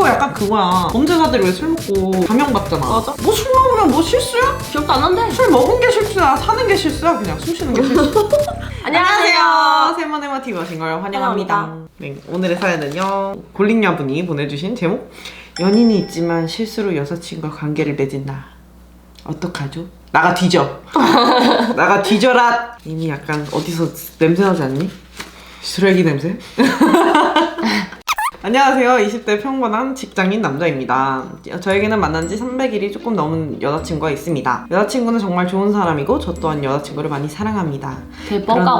이거 약간 그거야. 범죄자들이 왜 술 먹고 감형받잖아. 맞아. 뭐 술 먹으면 뭐 실수야? 기억도 안 난대. 술 먹은 게 실수야. 사는 게 실수야. 그냥 숨 쉬는 게 실수. 안녕하세요. 세모네모 TV 오신 걸 환영합니다. 환영합니다. 네, 오늘의 사연은요. 골링야분이 보내주신 제목 연인이 있지만 실수로 여사친과 관계를 맺은다. 어떡하죠? 나가 뒤져. 나가 뒤져라. 이미 약간 어디서 냄새 나지 않니? 쓰레기 냄새? 안녕하세요. 20대 평범한 직장인 남자입니다. 저에게는 만난 지 300일이 조금 넘은 여자친구가 있습니다. 여자친구는 정말 좋은 사람이고 저 또한 여자친구를 많이 사랑합니다.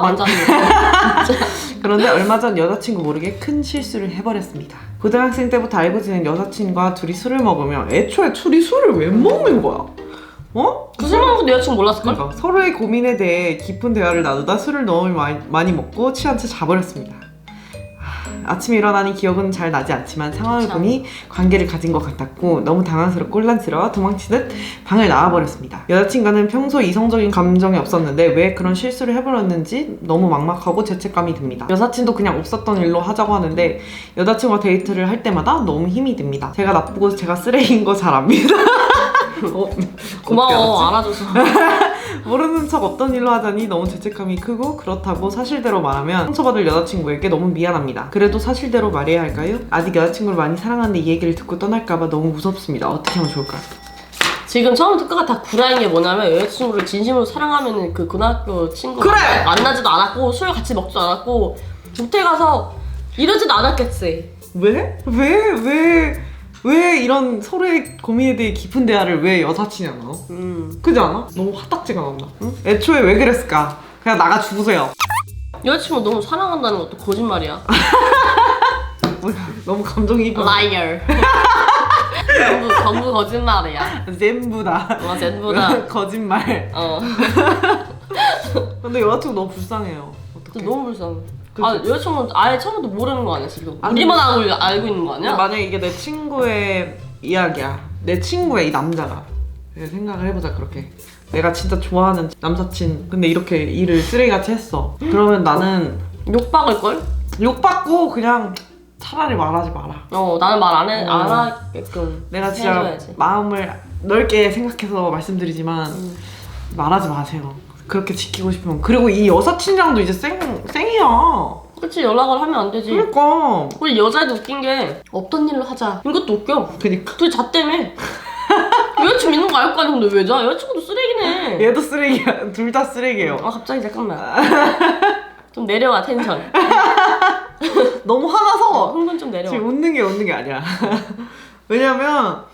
그런데- 완전. 그런데 얼마 전 여자친구 모르게 큰 실수를 해버렸습니다. 고등학생 때부터 알고 지낸 여자친구와 둘이 술을 먹으면 애초에 둘이 술을 왜 먹는 거야? 어? 그 술만큼 내 여친 몰랐을걸? 그러니까 서로의 고민에 대해 깊은 대화를 나누다 술을 너무 많이, 많이 먹고 취한 채 자버렸습니다. 하, 아침에 일어나니 기억은 잘 나지 않지만 상황을 참. 보니 관계를 가진 것 같았고 너무 당황스럽고 혼란스러워 도망치듯 방을 나와버렸습니다. 여자친구는 평소 이성적인 감정이 없었는데 왜 그런 실수를 해버렸는지 너무 막막하고 죄책감이 듭니다. 여사친도 그냥 없었던 일로 하자고 하는데 여자친구와 데이트를 할 때마다 너무 힘이 듭니다. 제가 나쁘고 제가 쓰레기인 거 잘 압니다. 어, 고마워 어떻게 알았지? 알아줘서. 모르는 척 없던 일로 하자니 너무 죄책감이 크고 그렇다고 사실대로 말하면 상처받을 여자친구에게 너무 미안합니다. 그래도 사실대로 말해야 할까요? 아직 여자친구를 많이 사랑하는데 이 얘기를 듣고 떠날까봐 너무 무섭습니다. 어떻게 하면 좋을까요? 지금 처음부터 끝까지 다 구라인 게 뭐냐면 여자친구를 진심으로 사랑하면은 그 고등학교 친구 그래! 만나지도 않았고 술 같이 먹지도 않았고 모텔 가서 이러지도 않았겠지. 왜? 왜? 왜? 왜 이런 서로의 고민에 대해 깊은 대화를 왜 여사친이 안 나눠? 음. 그지 않아? 너무 화딱지가 난다. 응? 애초에 왜 그랬을까? 그냥 나가 죽으세요. 여자친구 너무 사랑한다는 것도 거짓말이야. 너무 감정이 입어. Liar. 전부 전부 거짓말이야. 전부 다. 어 전부 다. 거짓말. 어. 근데 여자친구 너무 불쌍해요. 어떡해. 너무 불쌍해. 아 여자친구는 아예 처음부터 모르는 거 아니야 지금? 아니, 우리만 알고 알고 있는 거 아니야? 만약에 이게 내 친구의 이야기야. 내 친구의 이 남자가. 생각을 해보자 그렇게. 내가 진짜 좋아하는 남사친. 근데 이렇게 일을 쓰레기같이 했어. 그러면 나는 욕 박을 걸? 욕받고 그냥 차라리 말하지 마라. 어 나는 말 안 해, 어. 안 하게끔 내가 진짜 해줘야지. 마음을 넓게 생각해서 말씀드리지만 음. 말하지 마세요. 그렇게 지키고 싶으면. 그리고 이 여사친이랑도 이제 생, 생이야. 그렇지 연락을 하면 안 되지. 그러니까. 우리 여자애도 웃긴 게 없던 일로 하자. 이것도 웃겨. 그니까. 둘이 잣대매. 여자친구 있는 거 알 거 아니야 근데 왜 자? 여자친구도 쓰레기네. 얘도 쓰레기야. 둘 다 쓰레기예요. 아 갑자기 잠깐만. 좀 내려와 텐션. 너무 어, 화나서 흥분 좀 내려와. 지금 웃는 게 웃는 게 아니야. 왜냐면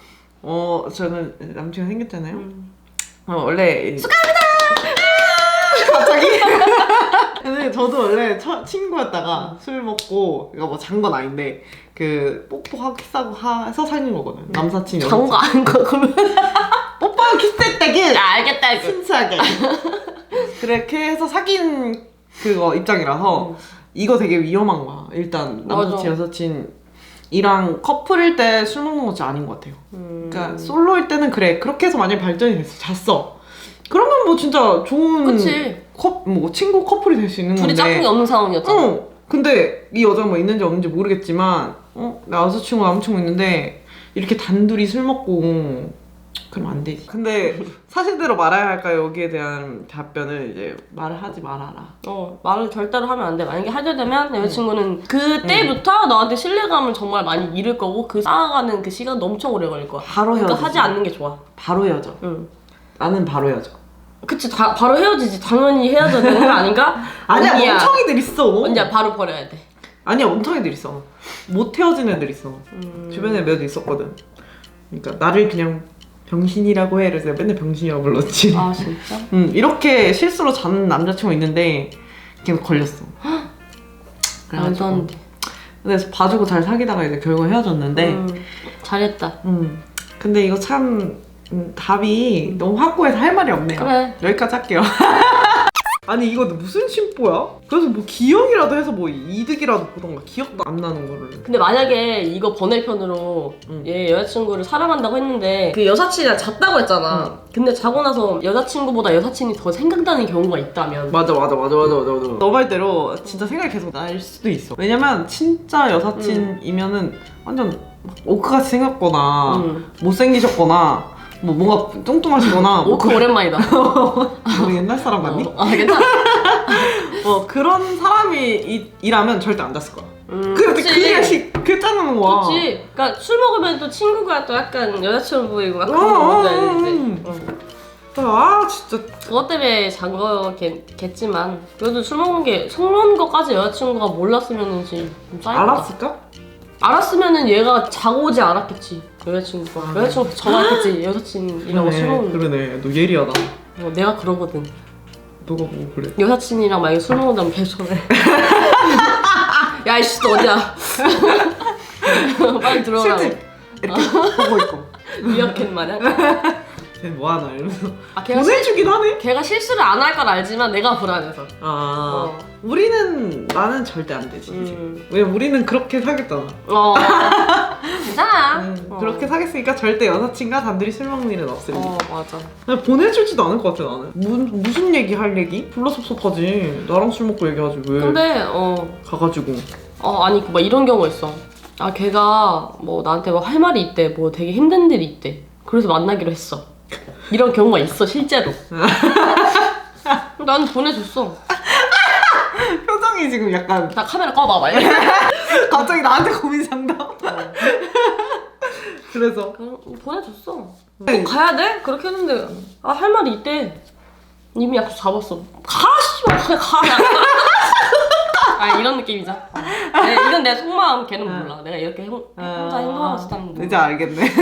어 저는 남친이 생겼잖아요. 음. 어, 원래 축하합니다. 갑자기. 근데 저도 원래 처, 친구였다가 술 먹고 이거 뭐잔 건 아닌데 그 뽀뽀하고 키스하고 해서 사귄 거거든. 남사친 여사친. 장거 아닌 거 그러면. 뽀뽀하고 키스했다기. 야 알겠다 이거. 순수하게. 그렇게 해서 사귄 그거 입장이라서 이거 되게 위험한 거야. 일단 남사친 맞아. 여사친 이랑 커플일 때 술 먹는 거 진짜 아닌 것 같아요. 음. 그러니까 솔로일 때는 그래 그렇게 해서 만약 발전이 됐어 잤어. 그러면 뭐 진짜 좋은 그치. 커, 뭐 친구 커플이 될 수 있는 둘이 건데. 짝꿍이 없는 상황이었잖아. 어. 근데 이 여자가 뭐 있는지 없는지 모르겠지만 어? 나 여자친구 남친구 있는데 이렇게 단둘이 술 먹고 그럼 안 되지. 근데 사실대로 말해야 할까요? 여기에 대한 답변을 이제 말을 하지 말아라. 어, 말을 절대로 하면 안 돼. 만약에 하게 되면 음. 여자친구는 그때부터 너한테 신뢰감을 정말 많이 잃을 거고 그 쌓아가는 그 시간도 엄청 오래 걸릴 거야. 바로 헤어져. 그러니까 하지 않는 게 좋아. 바로 헤어져. 응. 나는 바로 헤어져. 그치, 다, 바로 헤어지지. 당연히 헤어져야 되는 거 아닌가? 아니야. 멍청이들 있어. 언니야, 바로 버려야 돼. 아니야 멍청이들 있어. 못 헤어진 애들 있어. 음. 주변에 몇 있었거든. 그러니까 나를 그냥 병신이라고 해. 그래서 맨날 병신이라고 불렀지. 아, 진짜? 음, 이렇게 실수로 자는 남자친구 있는데 계속 걸렸어. 말도 안 돼. 그래서 봐주고 잘 사귀다가 이제 결국 헤어졌는데, 음. 음, 잘했다. 근데 이거 참 음, 답이 너무 확고해서 할 말이 없네요. 그래. 여기까지 할게요. 아니 이거 무슨 심보야? 그래서 뭐 기억이라도 해서 뭐 이득이라도 보던가 기억도 안 나는 거를. 근데 만약에 이거 번외편으로 응. 얘 여자친구를 사랑한다고 했는데 그 여사친이랑 잤다고 했잖아. 근데 자고 나서 여자친구보다 여사친이 더 생각나는 경우가 있다면 맞아 맞아 맞아 맞아 맞아 맞아. 너 말대로 진짜 생각이 계속 날 수도 있어. 왜냐면 진짜 여사친이면은 완전 오크같이 생겼거나 음. 못생기셨거나 뭐 뭔가 뚱뚱하시거나 뭐 오크 오랜만이다. 우리 옛날 사람 같니? 어, 아 괜찮아. 뭐 그런 사람이 이, 이라면 절대 안 잤을 거야. 음, 근데 그치. 그게 시, 그 짜는 거야. 그치. 그러니까 술 먹으면 또 친구가 또 약간 여자처럼 보이고 막 어, 그런 거 어, 뭔지 어? 음. 응. 아 진짜 그것 때문에 잔 거겠지만 그래도 술 먹는 게 속는 것까지 여자친구가 몰랐으면 좀 쌓였다. 알았을까? 알았으면은 얘가 자고 오지 않았겠지. 여자친구가 아, 여자친구 전화했겠지. 여사친이라고 술 먹는. 그러네. 너 예리하다. 어, 내가 그러거든. 너가 뭐 그래? 여사친이랑 만약에 술 먹는다면 계속 전화해. 야 이씨 너 어디야? 빨리 들어오라고. 실제 이렇게 보고 있고. 미어캣 마냥 쟤 뭐하나 이러면서 아 걔가, 실, 보내주긴 하네. 걔가 실수를 안 할 걸 알지만 내가 불안해서 아 어. 우리는 나는 절대 안 되지. 음. 왜냐면 우리는 그렇게 사귀었잖아. 어 괜찮아 음, 어. 그렇게 사귀었으니까 절대 여사친과 단둘이 술 먹는 일은 없습니다. 어 맞아 그냥 보내주지도 않을 것 같아 나는. 무, 무슨 얘기 할 얘기? 졸라 섭섭하지. 나랑 술 먹고 얘기하지 왜? 근데 어 가가지고. 어 아니 막 이런 경우가 있어. 아 걔가 뭐 나한테 뭐할 말이 있대, 뭐 되게 힘든 일이 있대. 그래서 만나기로 했어. 이런 경우가 있어 실제로. 나는 보내줬어. 표정이 지금 약간 나 카메라 꺼봐 봐. 갑자기 나한테 고민 상담. 그래서 그냥 보내줬어. 꼭 가야 돼? 그렇게 했는데 아 할 말이 있대. 이미 약속 잡았어. 가 씨발 그냥 가. 그냥. 아 이런 느낌이죠. 어. 네, 이건 내 속마음 걔는 몰라. 내가 이렇게 행, 혼자 행동하고 있다는 거. 이제 알겠네.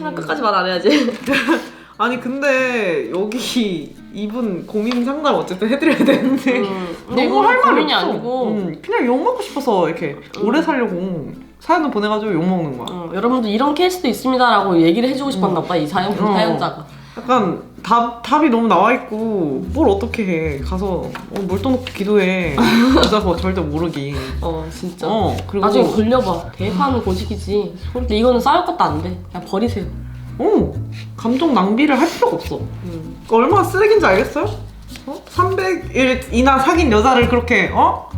채널 끝까지 말 안 해야지. 아니 근데 여기 이분 고민 상담 어쨌든 해드려야 되는데 음, 너무 이건 할 말이 고민이 없어. 아니고 음, 그냥 욕 먹고 싶어서 이렇게 오래 살려고 사연을 보내가지고 욕 먹는 거야. 어, 여러분들 이런 케이스도 있습니다라고 얘기를 해주고 싶었나 보다 이 사연 어. 사연자가 약간 답 답이 너무 나와 있고 뭘 어떻게 해 가서 어, 물 떠놓고 기도해 혼자서 절대 모르기. 어 진짜 어 그리고 나중에 걸려봐 대파는 고집이지 근데 이거는 싸울 것도 안돼 그냥 버리세요 어 감정 낭비를 할 필요가 없어. 음. 얼마나 쓰레기인지 알겠어요? 어? 300일이나 사귄 여자를 그렇게 어?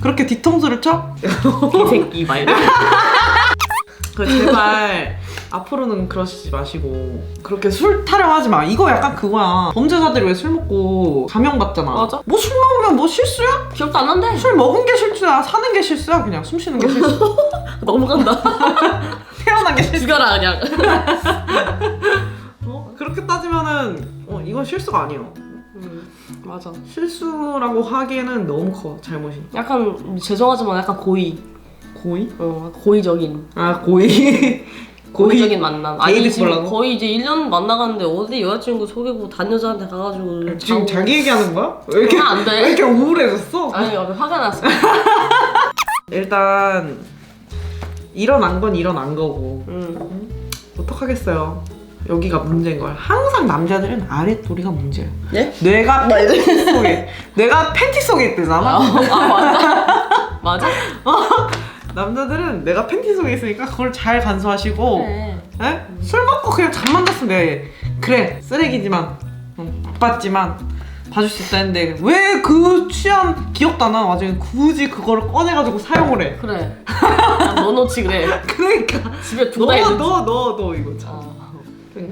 그렇게 뒤통수를 쳐? 개새끼 말 그 제발 앞으로는 그러시지 마시고 그렇게 술 타령하지 마. 이거 약간 그거야. 범죄자들이 왜 술 먹고 감형받잖아. 맞아. 뭐 술 먹으면 뭐 실수야? 기억도 안 난대 술 먹은 게 실수야. 사는 게 실수야. 그냥 숨 쉬는 게 실수. 넘어간다 태어난 게 실수. 죽여라 그냥 어? 그렇게 따지면은 어, 이건 실수가 아니에요. 음, 맞아 실수라고 하기에는 너무 커 잘못이. 약간 죄송하지만 약간 고의 고의? 어 고의적인 아 고의. 고의적인 만남 아니 지금 보려고? 거의 이제 1년 만나가는데 어디 여자친구 소개고 단 여자한테 가가지고 지금 자고- 자기 얘기하는 거야? 왜 이렇게 그러면 안 돼. 왜 이렇게 우울해졌어? 아니 여기 화가 났어 일단 일어난 건 일어난 거고 음. 어떡하겠어요. 여기가 문제인 거야. 항상 남자들은 아랫도리가 문제야. 예? 뇌가 팬티 속에 뇌가 팬티 속에 아, 있대잖아. 아 맞아? 맞아? 남자들은 내가 팬티 속에 있으니까 그걸 잘 간수하시고 그래 에? 술 먹고 그냥 잠만 잤으면 돼. 그래 쓰레기지만 응, 바빴지만 봐줄 수 있다 했는데 왜 그 취한 기억도 안 나는 와중에 굳이 그거를 꺼내가지고 사용을 해. 그래 야, 너 놓지 그래 그러니까 집에 두다 있는 너너 너너 이거 참. 어.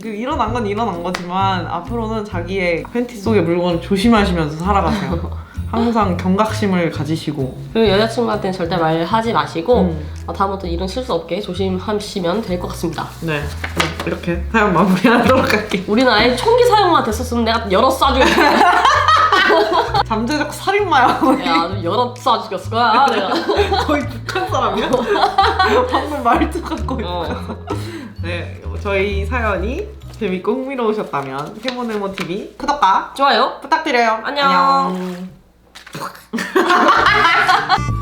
그 일어난 건 일어난 거지만 앞으로는 자기의 팬티 속의 물건을 조심하시면서 살아가세요. 항상 경각심을 가지시고. 그리고 여자친구한테는 절대 말하지 마시고 음. 어, 다음부터 이런 실수 없게 조심하시면 될 것 같습니다 네. 이렇게 사연 마무리하도록 할게. 우리는 아예 총기 사용만 됐었으면 내가 여러 쏴 죽였을 잠재적 살인마야. 거의. 거야 아주 여러 쏴 죽였을 거야 내가 거의 북한 사람이야? 방금 말투가 거의 어. 네, 저희 사연이 재밌고 흥미로우셨다면 해모네모 TV 구독과 좋아요 부탁드려요. 안녕. ハハハハ!